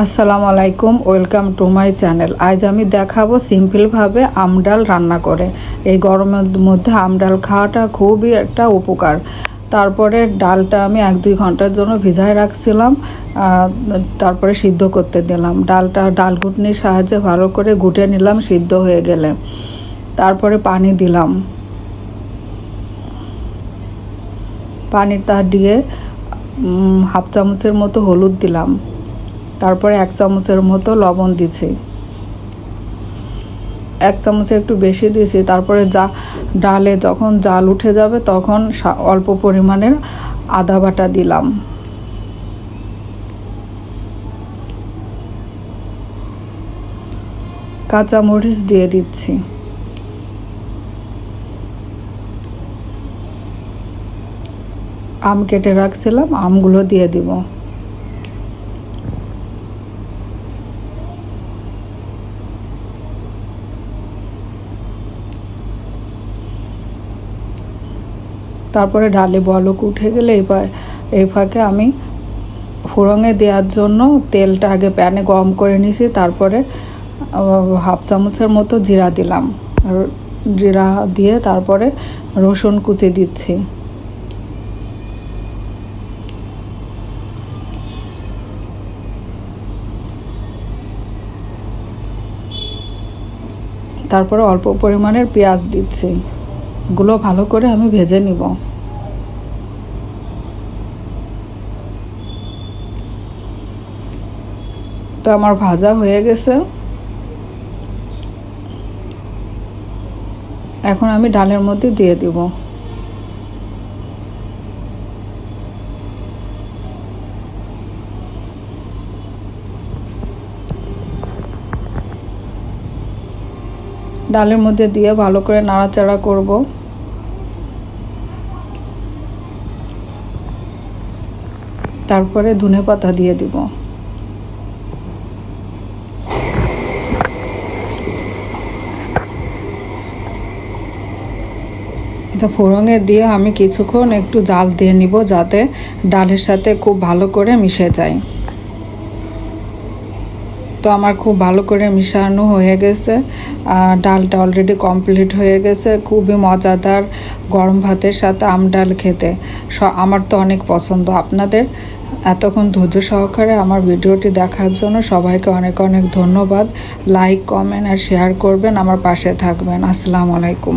আসসালামু আলাইকুম, welcome to my channel. আজ আমি দেখাবো সিম্পলভাবে আমডাল রান্না করে। এই গরমের মধ্যে আমডাল খাওয়াটা খুবই একটা উপকার। তারপরে ডালটা আমি এক দুই ঘণ্টার জন্য ভিজায় রাখছিলাম তারপরে সিদ্ধ করতে দিলাম। ডালটা, ডাল ঘুটনির সাহায্যে ভালো করে ঘুটে নিলাম, সিদ্ধ হয়ে গেলে। তারপরে পানি দিলাম। পানিটা দিয়ে হাফ চামচের মতো হলুদ দিলাম। তারপরে এক চামচের মতো লবণ দিছি। এক চামচে একটু বেশি দিয়েছি তারপরে যা ডালে যখন জাল উঠে যাবে তখন অল্প পরিমাণের আদা বাটা দিলাম। কাঁচা মরিচ দিয়ে দিচ্ছি। আম কেটে রাখছিলাম, আমগুলো দিয়ে দিব। তারপরে ডালে বলক উঠে গেলে এই এই ফাঁকে আমি ফোড়ঙে দেওয়ার জন্য তেলটা আগে প্যানে গরম করে নিয়েছি, তারপরে হাফ চামচের মতো জিরা দিলাম। আর জিরা দিয়ে তারপরে রসুন কুচি দিচ্ছি। তারপরে অল্প পরিমাণের পেঁয়াজ দিচ্ছি। গুলো ভালো করে আমি ভেজে নিব। তো আমার ভাজা হয়ে গেছে। এখন আমি ডালের মধ্যে দিয়ে দিব। ডালের মধ্যে দিয়ে ভালো করে নাড়াচাড়া করব। তারপরে ধনে পাতা দিয়ে দিব। ফোড়ঙে দিয়ে আমি কিছুক্ষণ একটু জাল দিয়ে নিব যাতে ডালের সাথে খুব ভালো করে মিশে যায়। তো আমার খুব ভালো করে মিশানো হয়ে গেছে। আর ডালটা অলরেডি কমপ্লিট হয়ে গেছে। খুবই মজাদার গরম ভাতের সাথে আম ডাল খেতে। আমার তো অনেক পছন্দ। আপনাদের? এতক্ষণ ধৈর্য সহকারে আমার ভিডিওটি দেখার জন্য সবাইকে অনেক অনেক ধন্যবাদ। লাইক কমেন্ট আর শেয়ার করবেন। আমার পাশে থাকবেন। আসসালামু আলাইকুম।